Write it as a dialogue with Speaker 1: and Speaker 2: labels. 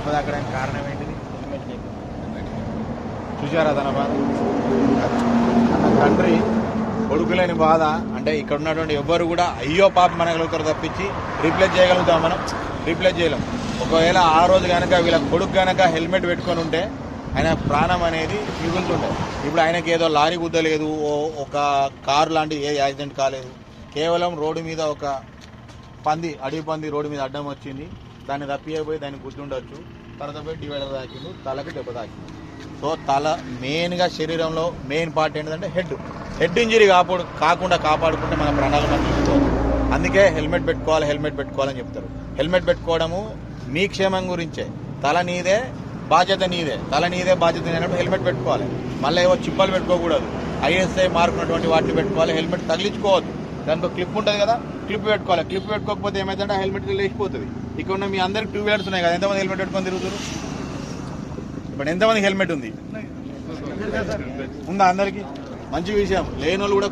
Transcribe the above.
Speaker 1: దెబ్బతాకడానికి కారణం ఏంటిది? చూసారా తన బాధ? తన తండ్రి కొడుకులేని బాధ. అంటే ఇక్కడ ఉన్నటువంటి ఎవ్వరు కూడా అయ్యో పాప మనగలుగుతారు తప్పించి రీప్లేస్ చేయగలుగుతాం మనం. రీప్లేస్ చేయలేం. ఒకవేళ ఆ రోజు కనుక వీళ్ళ కొడుకు కనుక హెల్మెట్ పెట్టుకొని ఉంటే ఆయన ప్రాణం అనేది మిగులుతుండే. ఇప్పుడు ఆయనకి ఏదో లారీ గుద్దలేదు ఓ- ఒక కారు లాంటిది ఏ యాక్సిడెంట్ కాలేదు. కేవలం రోడ్డు మీద ఒక పంది అడవి పంది రోడ్డు మీద అడ్డం వచ్చింది. దాన్ని తప్పిపోయి దాన్ని గుర్తుండొచ్చు తర్వాత పోయి డివైడర్ తాకిండు తలకు దెబ్బ తాకిండు. సో తల మెయిన్గా శరీరంలో మెయిన్ పార్ట్ ఏంటంటే హెడ్. హెడ్ ఇంజరీ కాపాడు కాకుండా కాపాడుకుంటే మన ప్రాణాలు మనం అందుకే హెల్మెట్ పెట్టుకోవాలి హెల్మెట్ పెట్టుకోవాలని చెప్తారు. హెల్మెట్ పెట్టుకోవడము మీ క్షేమం గురించే. తల నీదే బాధ్యత నీదే. తల నీదే బాధ్యత నీదే హెల్మెట్ పెట్టుకోవాలి. మళ్ళీ ఏవో చిప్పలు పెట్టుకోకూడదు. ఐఎస్ఐ మార్కున్నటువంటి వాటిని పెట్టుకోవాలి. హెల్మెట్ తగిలించుకోవద్దు. ఒక క్లిప్ ఉంటుంది కదా క్లిప్ పెట్టుకోవాలి. క్లిప్ పెట్టుకోకపోతే ఏమైందంటే హెల్మెట్ లేచిపోతుంది. ఇక్కడ ఉన్న మీ అందరికి టూ వీలర్స్ ఉన్నాయి కదా ఎంతమంది హెల్మెట్ పెట్టుకొని తిరుగుతారు ఇప్పుడు ఎంతమంది హెల్మెట్ ఉంది? ఉందా అందరికి? మంచి విషయం. లేని వాళ్ళు కూడా